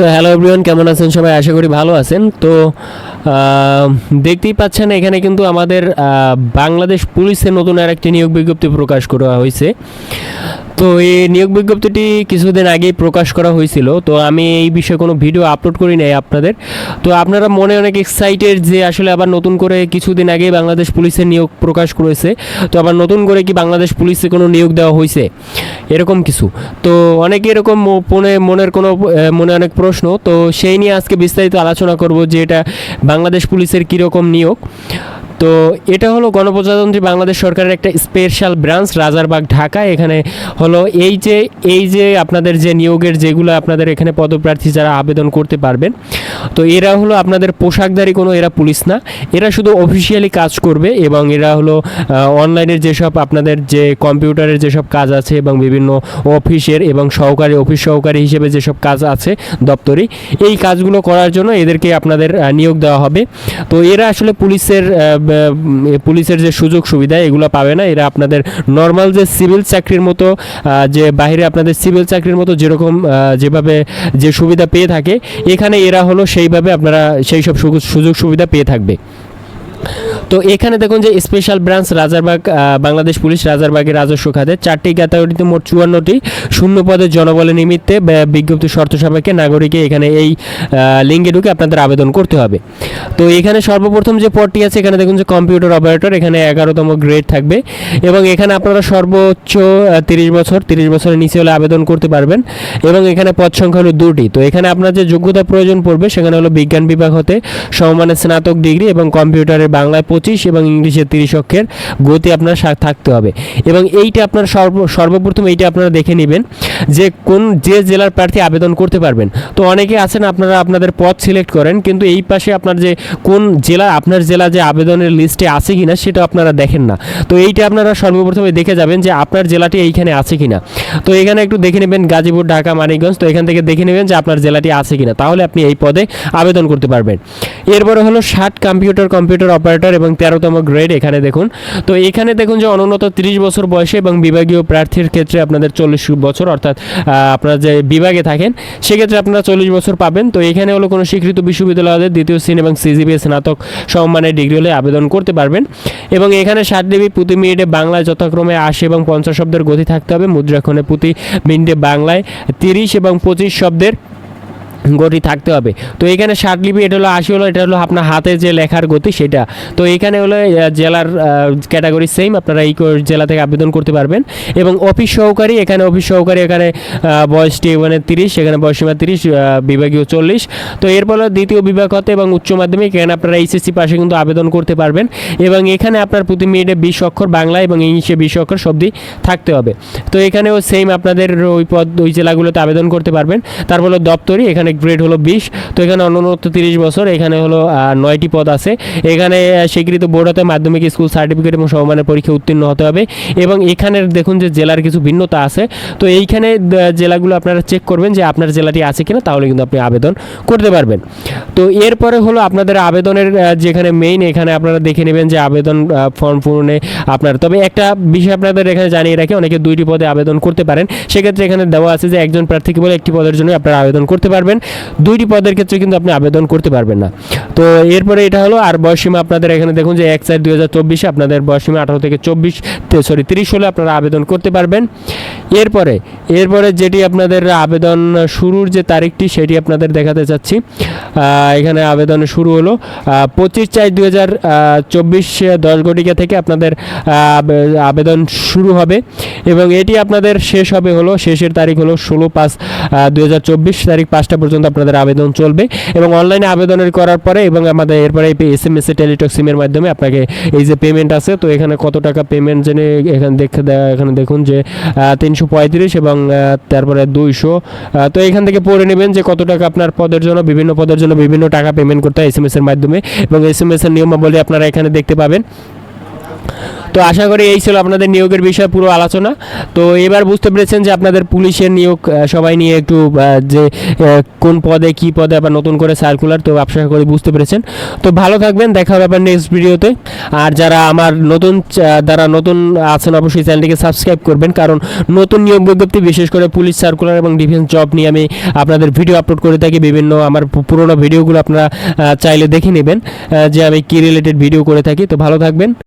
So hello everyone কেমন আছেন সবাই? আশা করি ভালো আছেন। তো দেখতেই পাচ্ছেন, এখানে কিন্তু আমাদের বাংলাদেশ পুলিশের নতুন আর একটি নিয়োগ বিজ্ঞপ্তি প্রকাশ করা হয়েছে। তো এই নিয়োগ বিজ্ঞপ্তিটি কিছুদিন আগেই প্রকাশ করা হয়েছিল। তো আমি এই বিষয়ে কোনো ভিডিও আপলোড করি নাই আপনাদের। তো আপনারা মনে অনেক এক্সাইটেড যে আসলে আবার নতুন করে কিছুদিন আগে বাংলাদেশ পুলিশের নিয়োগ প্রকাশ করেছে। তো আবার নতুন করে কি বাংলাদেশ পুলিশে কোনো নিয়োগ দেওয়া হয়েছে? এরকম কিছু। তো অনেকে এরকম মনে, মনের কোনো মনে অনেক প্রশ্ন। তো সেই নিয়ে আজকে বিস্তারিত আলোচনা করব যে এটা বাংলাদেশ পুলিশের কীরকম নিয়োগ। তো এটা হলো গণপ্রজাতন্ত্রী বাংলাদেশ সরকারের একটা স্পেশাল ব্রাঞ্চ রাজারবাগ, ঢাকা। এখানে হলো এই যে এই যে আপনাদের যে নিয়োগের যেগুলো আপনাদের এখানে পদপ্রার্থী যারা আবেদন করতে পারবেন, তো এরা হলো আপনাদের পোশাকধারী কোনো, এরা পুলিশ না। এরা শুধু অফিসিয়ালি কাজ করবে এবং এরা হলো অনলাইনের যেসব আপনাদের যে কম্পিউটারের যেসব কাজ আছে এবং বিভিন্ন অফিসের এবং সহকারী, অফিস সহকারী হিসেবে যেসব কাজ আছে দপ্তরি, এই কাজগুলো করার জন্য এদেরকে আপনাদের নিয়োগ দেওয়া হবে। তো এরা আসলে পুলিশের পুলিশের যে সুযোগ সুবিধা, এগুলো পাবে না। এরা আপনাদের নর্মাল যে সিভিল চাকরির মতো যে বাহিরে আপনাদের সিভিল চাকরির মতো যেরকম যেভাবে যে সুবিধা পেয়ে থাকে, এখানে এরা হলো সেইভাবে আপনারা সেই সব সুযোগ- সুবিধা পেয়ে থাকবে। তো এখানে দেখুন যে special branch Rajarbagh Bangladesh police রাজারবাগের রাজস্ব খাতে চারটি ক্যাটাগরিতে মোট চুয়ান্নটি শূন্য পদের জনবলের নিমিত্তে বিজ্ঞপ্তি শর্ত সাপেক্ষে নাগরিকে এখানে এই লিঙ্কে ঢুকে আপনাদের আবেদন করতে হবে। তো এখানে সর্বপ্রথম যে পদটি আছে, এখানে দেখুন যে কম্পিউটার অপারেটর এখানে এগারোতম গ্রেড থাকবে এবং এখানে আপনারা সর্বোচ্চ তিরিশ বছর, তিরিশ বছরের নিচে হলে আবেদন করতে পারবেন এবং এখানে পদ সংখ্যা হলো দুটি। তো এখানে আপনার যে যোগ্যতা প্রয়োজন পড়বে, সেখানে হলো বিজ্ঞান বিভাগ হতে সমমানের স্নাতক ডিগ্রি এবং কম্পিউটারের বাংলায় পঁচিশ এবং ইংলিশে তিরিশ অক্ষের গতি আপনার থাকতে হবে। এবং এইটা আপনার সর্ব সর্বপ্রথম এইটা আপনারা দেখে নেবেন। যে কোন, যে জেলার প্রার্থী আবেদন করতে পারবেন। তো অনেকে আছেন, আপনারা আপনাদের পদ সিলেক্ট করেন, কিন্তু এই পাশে আপনার যে কোন জেলা, আপনার জেলা যে আবেদনের লিস্টে আছে কিনা, সেটা আপনারা দেখেন না। তো এইটা আপনারা সর্বপ্রথমে দেখে যাবেন যে আপনার জেলাটি এইখানে আছে কিনা। তো এখানে একটু দেখে নেবেন গাজীপুর, ঢাকা, মানিকগঞ্জ। তো এখান থেকে দেখে নেবেন যে আপনার জেলাটি আছে কিনা। তাহলে আপনি এই পদে আবেদন করতে পারবেন। এরপরে হলো ষাট কম্পিউটার কম্পিউটার অপারেটর এবং তেরোতম গ্রেড এখানে দেখুন। তো এখানে দেখুন যে অনুন্নত তিরিশ বছর বয়সে এবং বিভাগীয় প্রার্থীর ক্ষেত্রে আপনাদের চল্লিশ বছর, অর্থাৎ আহ, আপনারা যে বিভাগে থাকেন সেক্ষেত্রে আপনারা চল্লিশ বছর পাবেন। তো এখানে হলো কোনো স্বীকৃত বিশ্ববিদ্যালয়ের দ্বিতীয় শ্রেণি এবং সিজিবি স্নাতক সম্মানের ডিগ্রি হলে আবেদন করতে পারবেন। এবং এখানে ষাট ডিবি প্রতি মিনিটে বাংলায় যথাক্রমে আশি এবং পঞ্চাশ শব্দের গতি থাকতে হবে। মুদ্রাক্ষণে প্রতি মিনিটে বাংলায় তিরিশ এবং পঁচিশ শব্দের গতি থাকতে হবে। তো এখানে ষাট লিপি এটা হলো আশি হলো, এটা হলো আপনার হাতে যে লেখার গতি, সেটা। তো এখানে হলো জেলার ক্যাটাগরি সেম আপনারা এই জেলা থেকে আবেদন করতে পারবেন। এবং অফিস সহকারী, এখানে অফিস সহকারী, এখানে বয়সটি এখানে তিরিশ, এখানে বয়সীমা তিরিশ বিভাগীয় চল্লিশ। তো এরপর দ্বিতীয় বিভাগ হতে এবং উচ্চ মাধ্যমিক, এখানে আপনারা এইচএসসি পাশে কিন্তু আবেদন করতে পারবেন। এবং এখানে আপনার প্রতি মিনিটে বিশ অক্ষর বাংলা এবং ইংলিশে বিশ অক্ষর শব্দই থাকতে হবে। তো এখানেও সেম আপনাদের ওই পদ, ওই জেলাগুলোতে আবেদন করতে পারবেন। তারপর হলো দপ্তরি, এখানে গ্রেড হলো বিশ, তো এখানে অনূন্নত তিরিশ বছর, এখানে হলো নয়টি পদ আছে। এখানে স্বীকৃত বোর্ড হতে মাধ্যমিক স্কুল সার্টিফিকেট এবং সমমানের পরীক্ষা উত্তীর্ণ হতে হবে। এবং এখানের দেখুন যে জেলার কিছু ভিন্নতা আছে। তো এইখানে জেলাগুলো আপনারা চেক করবেন যে আপনার জেলাটি আছে কিনা, তাহলে কিন্তু আপনি আবেদন করতে পারবেন। তো এরপরে হলো আপনাদের আবেদনের যেখানে মেইন এখানে আপনারা দেখে নেবেন যে আবেদন ফর্ম পূরণে আপনার, তবে একটা বিষয় আপনাদের এখানে জানিয়ে রাখি, অনেকে দুইটি পদে আবেদন করতে পারেন। সেক্ষেত্রে এখানে দেওয়া আছে যে একজন প্রার্থী কেবল একটি পদের জন্য আপনারা আবেদন করতে পারবেন। দুইটি পদের ক্ষেত্রে কিন্তু আপনি আবেদন করতে পারবেন না। তো এরপরে এটা হলো, আর বয়সীমা আপনাদের এখানে দেখুন যে এক চার দুই হাজার চব্বিশে আপনাদের বয়সীমা আঠারো থেকে চব্বিশ সরি তিরিশ হলে আপনারা আবেদন করতে পারবেন। এরপরে এরপরে যেটি আপনাদের আবেদন শুরুর যে তারিখটি সেটি আপনাদের দেখাতে চাচ্ছি। এখানে আবেদন শুরু হলো পঁচিশ চার দুই হাজার চব্বিশ দশ ঘটিকা থেকে আপনাদের আবেদন শুরু হবে। এবং এটি আপনাদের শেষ হবে হলো, শেষের তারিখ হলো ষোলো পাঁচ দুই হাজার চব্বিশ, তারিখ পাঁচটা পর্যন্ত আপনাদের আবেদন চলবে এবং অনলাইনে আবেদনের করার পরে এবং আমাদের এরপরে এস এম এস এ টেলিটক সিমের মাধ্যমে আপনাকে এই যে পেমেন্ট আছে, তো এখানে কত টাকা পেমেন্ট জেনে এখানে দেখে এখানে দেখুন যে তিনশো পঁয়ত্রিশ এবং তারপরে দুইশো। তো এখান থেকে পড়ে নেবেন যে কত টাকা আপনার পদের জন্য, বিভিন্ন পদের জন্য বিভিন্ন টাকা পেমেন্ট করতে হয় এস এম এস এর মাধ্যমে এবং এস এম এস এর নিয়মাবলী আপনারা এখানে দেখতে পাবেন। তো আশা করি এই ছিল আপনাদের নিয়োগের বিষয়ে পুরো আলোচনা। তো এবার বুঝতে পেরেছেন যে আপনাদের পুলিশের নিয়োগ সবাই নিয়ে একটু যে কোন পদে, কি পদে আবার নতুন করে সার্কুলার তো আশা করি বুঝতে পেরেছেন। তো ভালো থাকবেন, দেখা হবে আবার নেক্সট ভিডিওতে আর যারা আমার নতুন যারা নতুন আছেন, অবশ্যই চ্যানেলটিকে সাবস্ক্রাইব করবেন। কারণ নতুন নিয়োগ বিজ্ঞপ্তি, বিশেষ করে পুলিশ সার্কুলার এবং ডিফেন্স জব নিয়ে আমি আপনাদের ভিডিও আপলোড করে থাকি। বিভিন্ন আমার পুরোনো ভিডিওগুলো আপনারা চাইলে দেখে নেবেন যে আমি কি রিলেটেড ভিডিও করে থাকি। তো ভালো থাকবেন।